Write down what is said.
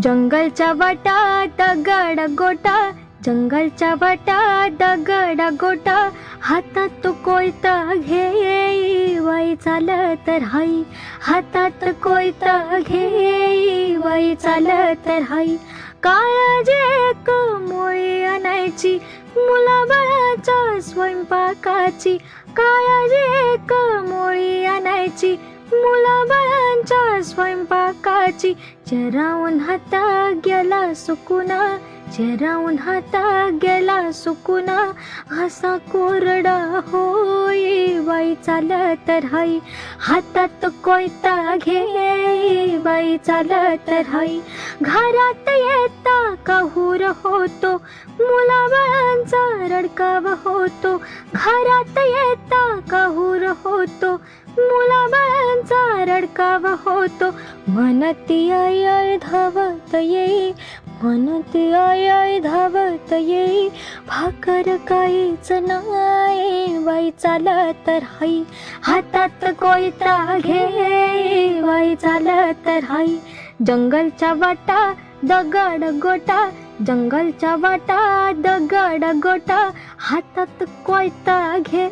जंगलच्या वाटा दगड गोटा जंगलच्या वाटा दगड गोटा हातात कोयता घे वाई चालत राहाई हातात कोयता घे वाई चालत राहाई काळजी एक मोळी आणायची मुलाबाळाच्या स्वयंपाकाची. काळजी एक मोळी आणायची मुलाबाळा मुलाबाळांच्या स्वयंपाकाची. चरावून हाता गेला सुकुना. चरावून हाता गेला सुकुना. असा कोरडा होई बाई चालत राही हातात कोयता घे बाई चालत राही घरात येता काहूर होतो. मुलाबाळांचा होतो. घरात येता कहूर होतो. मुलाबाळांचा रडकाव होतो. मनती आय आय धावत येई मनती आय आय धावत येई भाकर काहीच नाही बाई चालत राहाई हातात कोयता घे बाई चालत राहाई जंगलच्या वाटा दगड गोटा. जंगलच्या वाटा दगड गोटा. हातात कोयता घे